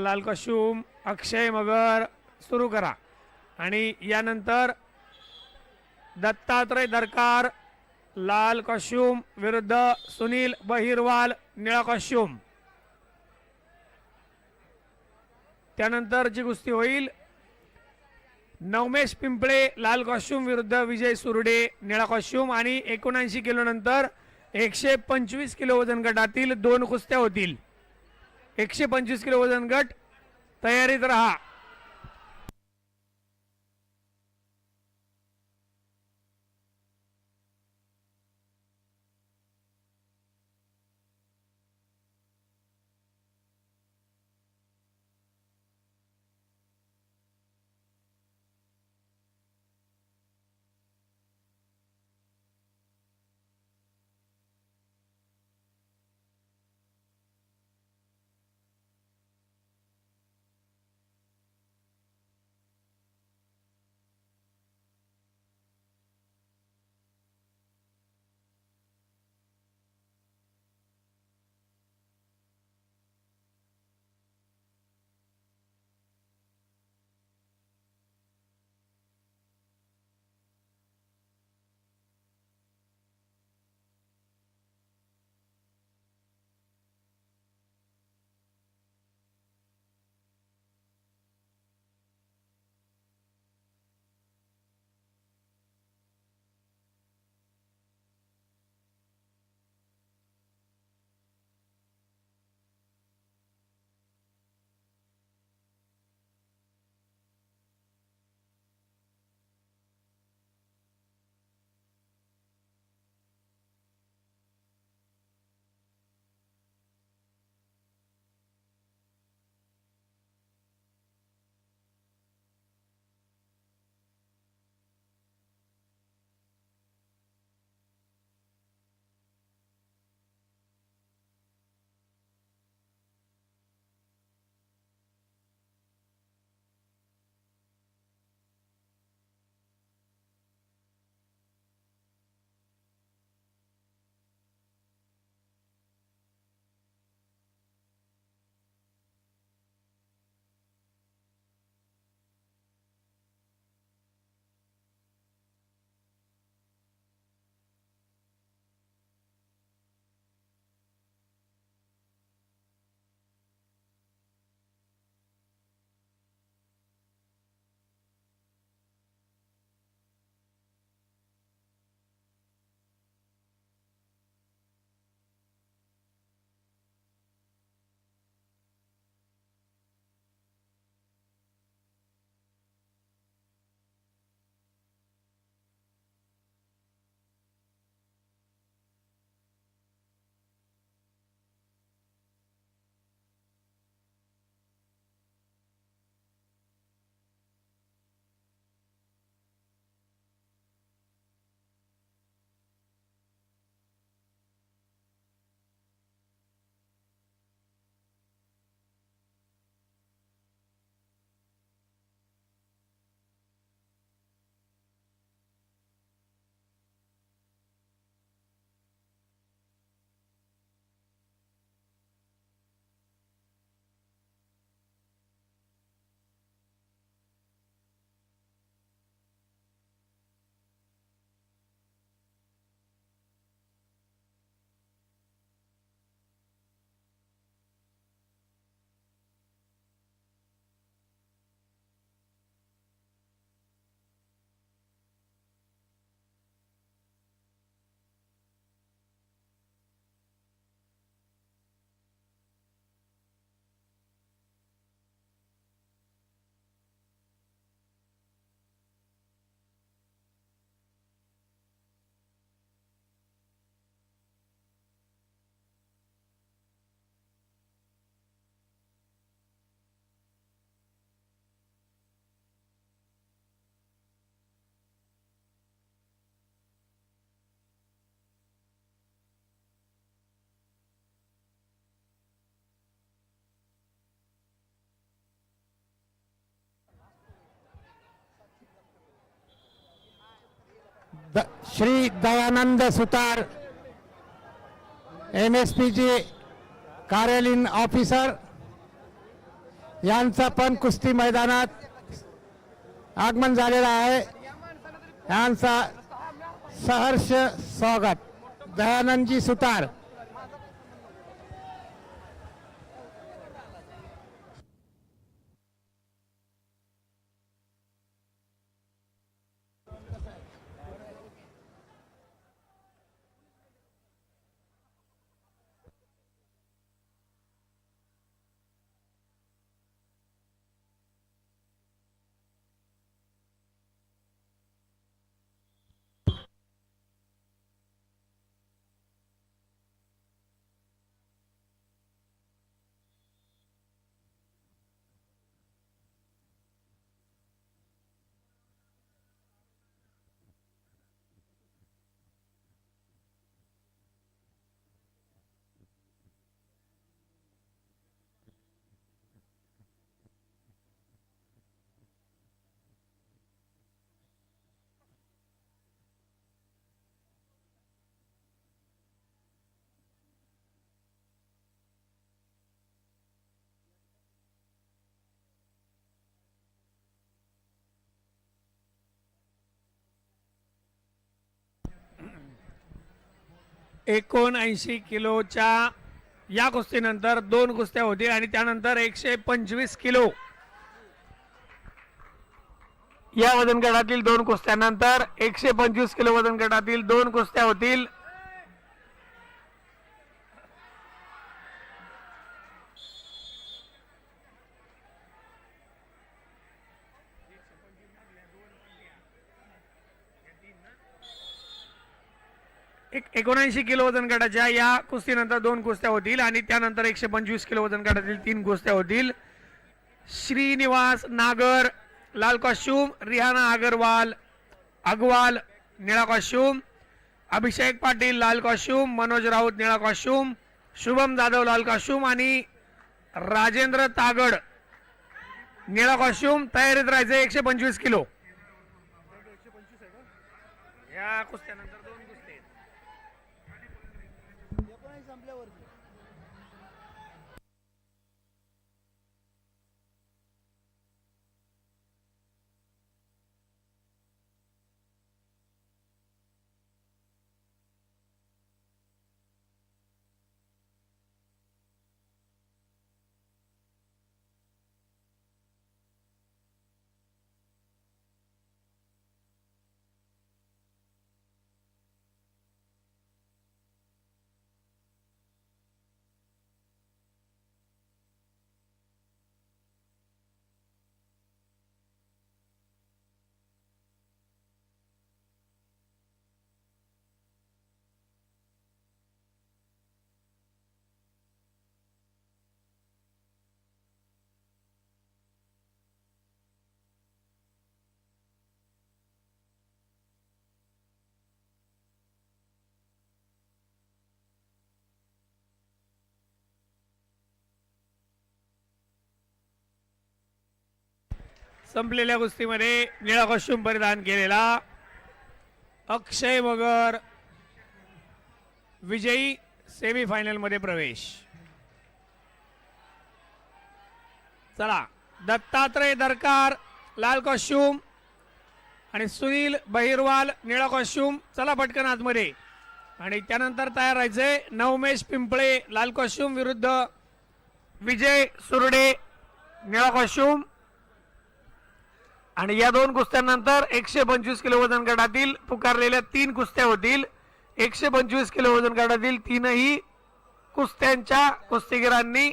लाल कशुम अक्षय मगर सुरू करा. आणि यानंतर दत्तात्रय दरकार लाल कॉस्ट्यूम विरुद्ध सुनील बहिरवाल निळा कॉस्ट्यूम त्यानंतर जी कुस्ती होईल नवमेश पिंपळे लाल कॉस्ट्युम विरुद्ध विजय सुरडे निळा कॉस्ट्युम आणि एकोणऐंशी किलो नंतर एकशे पंचवीस किलो वजन गटातील दोन कुस्त्या होतील. एकशे पंचवीस किलो वजन गट तयारीत राहा. The- Shri Dayanand Sutar M S P कार्यालयीन ऑफिसर यांचं पण कुस्ती मैदानात आगमन झालेलं आहे. यांचा सहर्ष स्वागत. दयानंदजी सुतार. एकोणऐंशी किलोच्या या कुस्तीनंतर दोन कुस्त्या होतील आणि त्यानंतर एकशे पंचवीस किलो या वजन गटातील दोन कुस्त्यानंतर एकशे पंचवीस किलो वजन गटातील दोन कुस्त्या होतील. एक एकोणऐंशी किलो वजन गटाच्या या कुस्तीनंतर दोन कुस्त्या होतील आणि त्यानंतर एकशे पंचवीस किलो वजन गटातील तीन कुस्त्या होतील. श्रीनिवास नागर लाल कॉस्ट्यूम रिहाना अगरवाल अगवाल निळा कॉस्ट्यूम अभिषेक पाटील लाल कॉस्ट्यूम मनोज राऊत निळा कॉस्ट्यूम शुभम जाधव लाल कॉस्ट्यूम आणि राजेंद्र तागड निळा कॉस्ट्यूम तयारीत राहायचं एकशे पंचवीस किलो. या कुस्त्यानंतर संपलेल्या कुस्तीमध्ये निळा कॉस्ट्यूम परिधान केलेला अक्षय मगर विजयी सेमीफायनलमध्ये मध्ये प्रवेश. चला दत्तात्रय दरकार लाल कॉस्ट्यूम आणि सुनील बहिरवाल निळा कॉस्ट्यूम चला पटकन आतमध्ये. आणि त्यानंतर तयार राहायचंय नवमेश पिंपळे लाल कॉस्ट्यूम विरुद्ध विजय सुरडे निळा कॉस्ट्यूम आणि या दोन कुस्त्यांनंतर एकशे पंचवीस किलो वजन गटातील पुकारलेल्या तीन कुस्त्या होतील. एकशे पंचवीस किलो वजन गटातील तीनही कुस्त्यांच्या कुस्तीगिरांनी